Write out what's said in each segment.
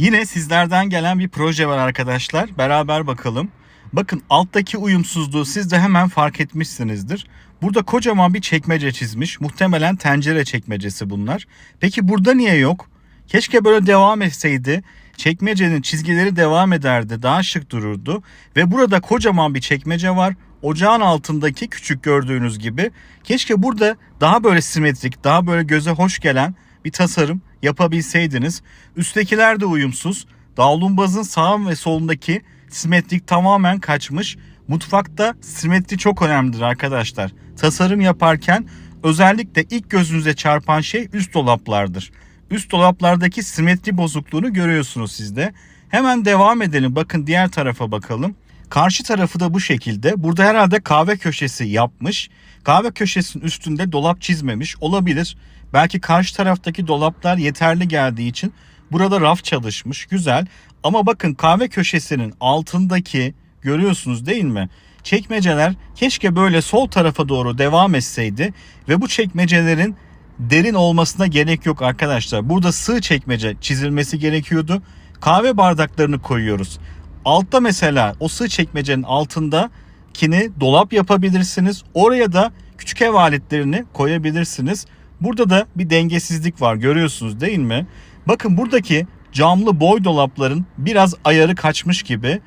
Yine sizlerden gelen bir proje var arkadaşlar. Beraber bakalım. Bakın alttaki uyumsuzluğu siz de hemen fark etmişsinizdir. Burada kocaman bir çekmece çizmiş. Muhtemelen tencere çekmecesi bunlar. Peki burada niye yok? Keşke böyle devam etseydi. Çekmecenin çizgileri devam ederdi. Daha şık dururdu. Ve burada kocaman bir çekmece var. Ocağın altındaki küçük gördüğünüz gibi. Keşke burada daha böyle simetrik, daha böyle göze hoş gelen bir tasarım yapabilseydiniz. Üsttekiler de uyumsuz. Davlumbazın sağ ve solundaki simetrik tamamen kaçmış. Mutfakta simetri çok önemlidir arkadaşlar. Tasarım yaparken özellikle ilk gözünüze çarpan şey üst dolaplardır. Üst dolaplardaki simetri bozukluğunu görüyorsunuz siz de. Hemen devam edelim. Bakın diğer tarafa bakalım. Karşı tarafı da bu şekilde. Burada herhalde kahve köşesi yapmış. Kahve köşesinin üstünde dolap çizmemiş. Olabilir. Belki karşı taraftaki dolaplar yeterli geldiği için burada raf çalışmış. Güzel. Ama bakın kahve köşesinin altındaki görüyorsunuz değil mi? Çekmeceler keşke böyle sol tarafa doğru devam etseydi ve bu çekmecelerin derin olmasına gerek yok arkadaşlar. Burada sığ çekmece çizilmesi gerekiyordu. Kahve bardaklarını koyuyoruz. Altta mesela o sığ çekmecenin altında kini dolap yapabilirsiniz. Oraya da küçük ev aletlerini koyabilirsiniz. Burada da bir dengesizlik var görüyorsunuz değil mi? Bakın buradaki camlı boy dolapların biraz ayarı kaçmış gibi.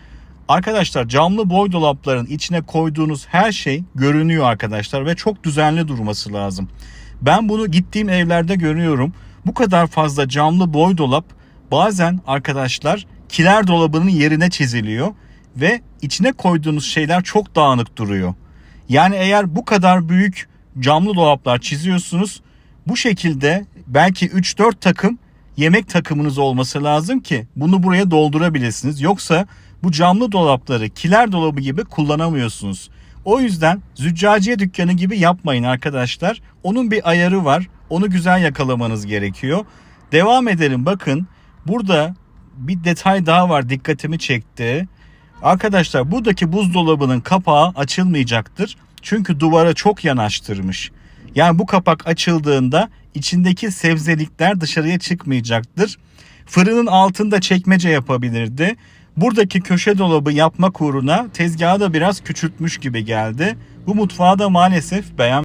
Arkadaşlar camlı boy dolapların içine koyduğunuz her şey görünüyor arkadaşlar ve çok düzenli durması lazım. Ben bunu gittiğim evlerde görüyorum. Bu kadar fazla camlı boy dolap bazen arkadaşlar kiler dolabının yerine çiziliyor ve içine koyduğunuz şeyler çok dağınık duruyor. Yani eğer bu kadar büyük camlı dolaplar çiziyorsunuz bu şekilde belki 3-4 takım yemek takımınız olması lazım ki bunu buraya doldurabilirsiniz. Yoksa bu camlı dolapları kiler dolabı gibi kullanamıyorsunuz. O yüzden züccaciye dükkanı gibi yapmayın arkadaşlar. Onun bir ayarı var. Onu güzel yakalamanız gerekiyor. Devam edelim. Bakın burada bir detay daha var dikkatimi çekti. Arkadaşlar buradaki buzdolabının kapağı açılmayacaktır. Çünkü duvara çok yanaştırmış. Yani bu kapak açıldığında içindeki sebzelikler dışarıya çıkmayacaktır. Fırının altında çekmece yapabilirdi. Buradaki köşe dolabı yapmak uğruna tezgahı da biraz küçültmüş gibi geldi. Bu mutfağı da maalesef beğen